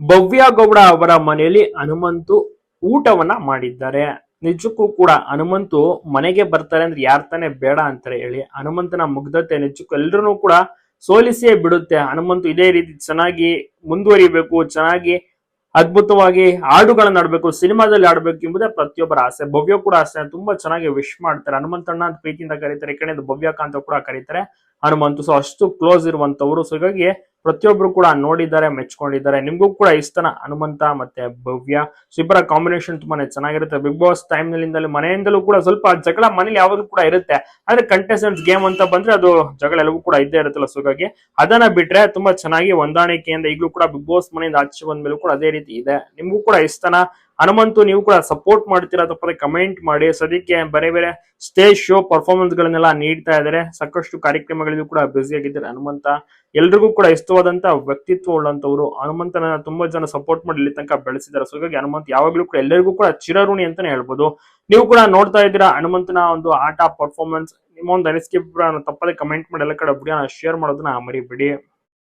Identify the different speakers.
Speaker 1: ಭವ್ಯ ಗೌಡ ಅವರ ಮನೆಯಲ್ಲಿ ಹನುಮಂತು ಊಟವನ್ನ ಮಾಡಿದ್ದಾರೆ. ನಿಜಕ್ಕೂ ಕೂಡ ಹನುಮಂತು ಮನೆಗೆ ಬರ್ತಾರೆ ಅಂದ್ರೆ ಯಾರ್ ತಾನೇ ಬೇಡ ಅಂತಾರೆ ಹೇಳಿ. ಹನುಮಂತನ ಮುಗ್ಧತೆ ನಿಜಕ್ಕೂ ಎಲ್ರೂ ಕೂಡ ಸೋಲಿಸಿಯೇ ಬಿಡುತ್ತೆ. ಹನುಮಂತು ಇದೇ ರೀತಿ ಚೆನ್ನಾಗಿ ಮುಂದುವರಿಬೇಕು, ಚೆನ್ನಾಗಿ ಅದ್ಭುತವಾಗಿ ಹಾಡುಗಳನ್ನ ಆಡ್ಬೇಕು ಸಿನಿಮಾದಲ್ಲಿ ಆಡ್ಬೇಕು ಎಂಬುದೇ ಪ್ರತಿಯೊಬ್ಬರ ಆಸೆ. ಭವ್ಯ ಕೂಡ ಆಸೆ. ತುಂಬಾ ಚೆನ್ನಾಗಿ ವಿಶ್ ಮಾಡ್ತಾರೆ. ಹನುಮಂತಣ್ಣ ಅಂತ ಪ್ರೀತಿಯಿಂದ ಕರೀತಾರೆ. ಕಡೆ ಭವ್ಯಕ ಅಂತ ಕೂಡ ಕರೀತಾರೆ. ಹನುಮಂತು ಸೊ ಅಷ್ಟು ಕ್ಲೋಸ್ ಇರುವಂತವ್ರು. ಸೊ ಹೀಗಾಗಿ ಪ್ರತಿಯೊಬ್ರು ಕೂಡ ನೋಡಿದ್ದಾರೆ, ಮೆಚ್ಕೊಂಡಿದ್ದಾರೆ. ನಿಮಗೂ ಕೂಡ ಇಷ್ಟನ ಹನುಮಂತ ಮತ್ತೆ ಭವ್ಯ. ಸೊ ಇಬ್ಬರ ಕಾಂಬಿನೇಷನ್ ತುಂಬಾನೇ ಚೆನ್ನಾಗಿರುತ್ತೆ. ಬಿಗ್ ಬಾಸ್ ಟೈಮ್ ನಲ್ಲಿಂದಲೂ, ಮನೆಯಿಂದಲೂ ಕೂಡ ಸ್ವಲ್ಪ ಜಗಳ ಮನೇಲಿ ಯಾವಾಗಲೂ ಕೂಡ ಇರುತ್ತೆ. ಆದ್ರೆ ಕಂಟೆಸ್ಟೆಂಟ್ಸ್ ಗೇಮ್ ಅಂತ ಬಂದ್ರೆ ಅದು ಜಗಳ ಎಲ್ಲವೂ ಕೂಡ ಇದ್ದೇ ಇರುತ್ತಲ್ಲ. ಸೊ ಹೀಗಾಗಿ ಅದನ್ನ ಬಿಟ್ರೆ ತುಂಬಾ ಚೆನ್ನಾಗಿ ಹೊಂದಾಣಿಕೆಯಿಂದ ಈಗಲೂ ಕೂಡ ಬಿಗ್ ಬಾಸ್ ಮನೆಯಿಂದ ಆಚೆ ಬಂದ್ಮೇಲೂ ಕೂಡ ಅದೇ ರೀತಿ ಇದೆ. ನಿಮಗೂ ಕೂಡ ಇಷ್ಟನ ಹನುಮಂತು ನೀವು ಕೂಡ ಸಪೋರ್ಟ್ ಮಾಡ್ತೀರಾ ತಪ್ಪದೆ ಕಮೆಂಟ್ ಮಾಡಿ. ಸದ್ಯಕ್ಕೆ ಬೇರೆ ಬೇರೆ ಸ್ಟೇಜ್ ಶೋ ಪರ್ಫಾರ್ಮೆನ್ಸ್ ಗಳನ್ನೆಲ್ಲ ನೀಡ್ತಾ ಇದ್ದಾರೆ. ಸಾಕಷ್ಟು ಕಾರ್ಯಕ್ರಮಗಳಿಗೂ ಕೂಡ ಬ್ಯುಸಿ ಆಗಿದ್ದಾರೆ ಹನುಮಂತ. ಎಲ್ರಿಗೂ ಕೂಡ ಇಷ್ಟವಾದಂತ ವ್ಯಕ್ತಿತ್ವ ಉಳ್ಳಂತವ್ರು ಹನುಮಂತನ ತುಂಬಾ ಜನ ಸಪೋರ್ಟ್ ಮಾಡಿ ಇಲ್ಲಿ ತನಕ ಬೆಳೆಸಿದ್ದಾರೆ. ಸೊ ಹಾಗಾಗಿ ಹನುಮಂತ ಯಾವಾಗಲೂ ಕೂಡ ಎಲ್ಲರಿಗೂ ಕೂಡ ಚಿರಋಣಿ ಅಂತಾನೆ ಹೇಳ್ಬೋದು. ನೀವು ಕೂಡ ನೋಡ್ತಾ ಇದ್ದೀರಾ ಹನುಮಂತನ ಒಂದು ಆಟ ಪರ್ಫಾರ್ಮೆನ್ಸ್ ನಿಮ್ಮ ಒಂದು ಅನಿಸಿಕೆ ತಪ್ಪದೆ ಕಮೆಂಟ್ ಮಾಡಿ ಎಲ್ಲ ಕಡೆ ವಿಡಿಯೋನ ಶೇರ್ ಮಾಡೋದನ್ನ ಮರಿಬೇಡಿ.